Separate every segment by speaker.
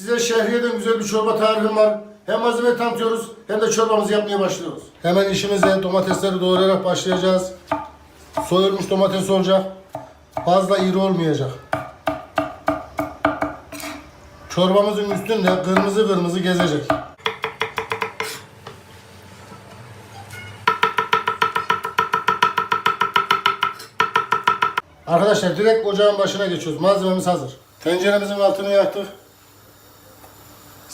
Speaker 1: Size şehriyeden güzel bir çorba tarifim var. Hem malzeme tanıtıyoruz hem de çorbamızı yapmaya başlıyoruz. Hemen işimize domatesleri doğrayarak başlayacağız. Soyulmuş domates olacak. Fazla iri olmayacak. Çorbamızın üstünde kırmızı kırmızı gezecek. Arkadaşlar direkt ocağın başına geçiyoruz. Malzememiz hazır. Tenceremizin altını yaktık.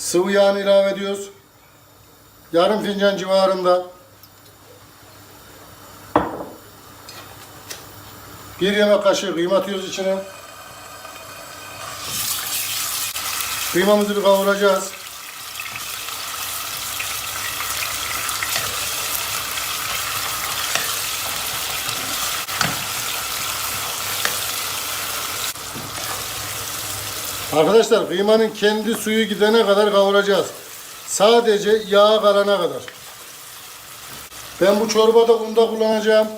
Speaker 1: Sıvı yağını ilave ediyoruz. Yarım fincan civarında. Bir yemek kaşığı kıyma atıyoruz içine. Kıymamızı bir kavuracağız. Arkadaşlar kıymanın kendi suyu gidene kadar kavuracağız. Sadece yağ kalana kadar. Ben bu çorbada unda kullanacağım.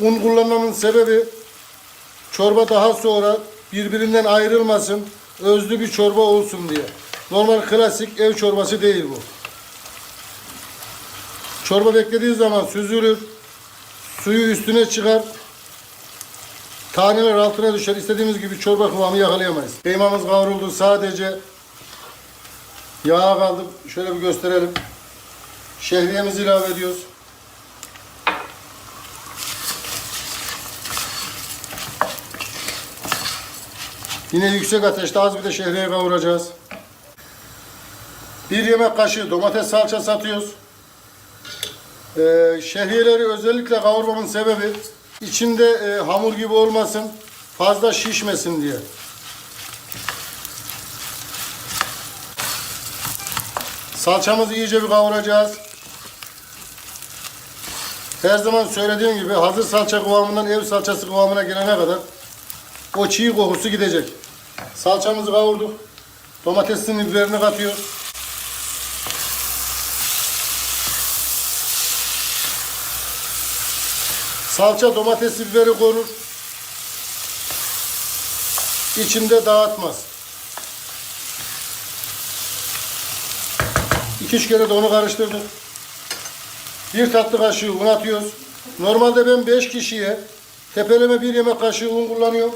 Speaker 1: Un kullanmamın sebebi çorba daha sonra birbirinden ayrılmasın, özlü bir çorba olsun diye. Normal klasik ev çorbası değil bu. Çorba beklediği zaman süzülür, suyu üstüne çıkar, Taneler altına düşer. İstediğimiz gibi çorba kıvamı yakalayamayız. Kıymamız kavruldu. Sadece yağa kaldı. Şöyle bir gösterelim. Şehriyemizi ilave ediyoruz. Yine yüksek ateşte az bir de şehriye kavuracağız. Bir yemek kaşığı domates salçası atıyoruz. Ee, şehriyeleri özellikle kavurmamın sebebi içinde e, hamur gibi olmasın, fazla şişmesin diye. Salçamızı iyice bir kavuracağız. Her zaman söylediğim gibi hazır salça kıvamından ev salçası kıvamına gelene kadar o çiğ kokusu gidecek. Salçamızı kavurduk. Domatesin biberini katıyoruz. Salça domatesi biberi korur. İçinde dağıtmaz. İki üç kere de onu karıştırdık. Bir tatlı kaşığı un atıyoruz. Normalde ben 5 kişiye tepeleme bir yemek kaşığı un kullanıyorum.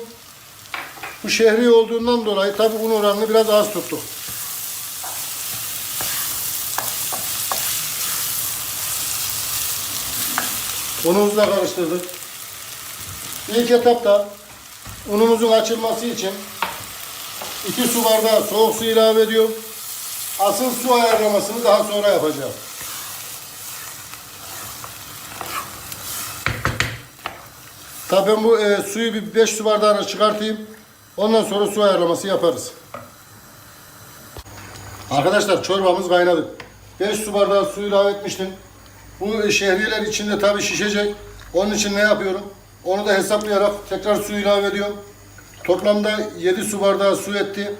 Speaker 1: Bu şehri olduğundan dolayı tabi un oranını biraz az tuttuk. Unumuzu da karıştırdık. İlk etapta unumuzun açılması için 2 su bardağı soğuk su ilave ediyorum. Asıl su ayarlamasını daha sonra yapacağım. Tabii ben bu e, suyu bir 5 su bardağına çıkartayım. Ondan sonra su ayarlaması yaparız. Arkadaşlar çorbamız kaynadı. 5 su bardağı su ilave etmiştim. Bu şehriyeler içinde tabii şişecek. Onun için ne yapıyorum? Onu da hesaplayarak tekrar su ilave ediyorum. Toplamda 7 su bardağı su etti.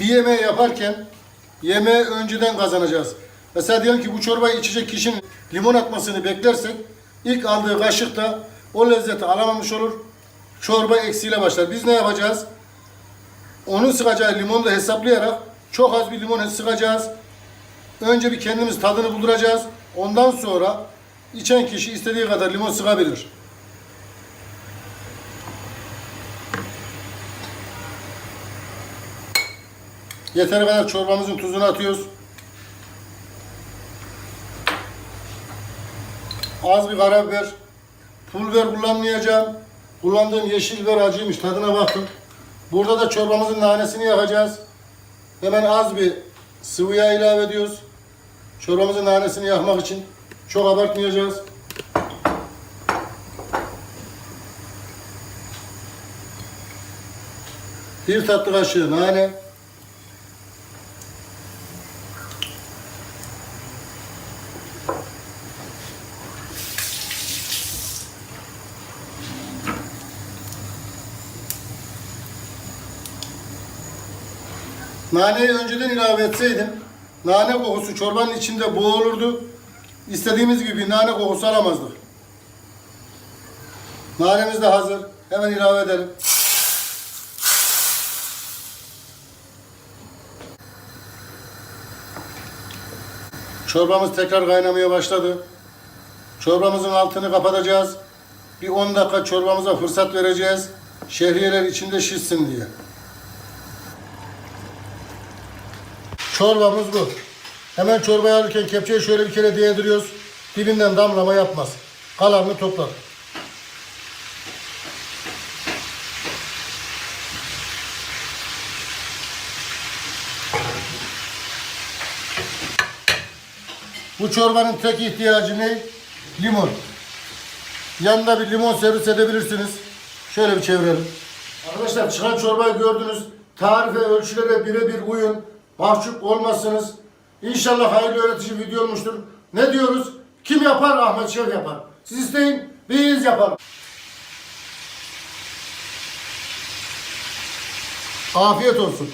Speaker 1: Bir yemeği yaparken yemeği önceden kazanacağız. Mesela diyelim ki bu çorbayı içecek kişinin limon atmasını beklersek ilk aldığı kaşıkta o lezzeti alamamış olur. Çorba eksiyle başlar. Biz ne yapacağız? Onun sıkacağı limonu da hesaplayarak çok az bir limon sıkacağız. Önce bir kendimiz tadını bulduracağız. Ondan sonra içen kişi istediği kadar limon sıkabilir. Yeteri kadar çorbamızın tuzunu atıyoruz. Az bir karabiber. Pul biber kullanmayacağım. Kullandığım yeşil biber acıymış. Tadına baktım. Burada da çorbamızın nanesini yakacağız. Hemen az bir sıvı yağ ilave ediyoruz. Çorbamızın nanesini yakmak için. Çok abartmayacağız. Bir tatlı kaşığı nane. Naneyi önceden ilave etseydim nane kokusu çorbanın içinde boğulurdu. İstediğimiz gibi nane kokusu alamazdık. Nanemiz de hazır. Hemen ilave edelim. Çorbamız tekrar kaynamaya başladı. Çorbamızın altını kapatacağız. Bir 10 dakika çorbamıza fırsat vereceğiz. Şehriyeler içinde şişsin diye. Çorbamız bu. Hemen çorbayı alırken kepçeyi şöyle bir kere değdiriyoruz. Dibinden damlama yapmaz. Kalanını toplar. Bu çorbanın tek ihtiyacı ne? Limon. Yanında bir limon servis edebilirsiniz. Şöyle bir çevirelim. Arkadaşlar çıkan çorbayı gördünüz. Tarife, ölçülere birebir uyun. Mahcup olmazsınız. İnşallah hayırlı öğretici video olmuştur. Ne diyoruz? Kim yapar? Ahmet Şef yapar. Siz isteyin, biz yapalım. Afiyet olsun.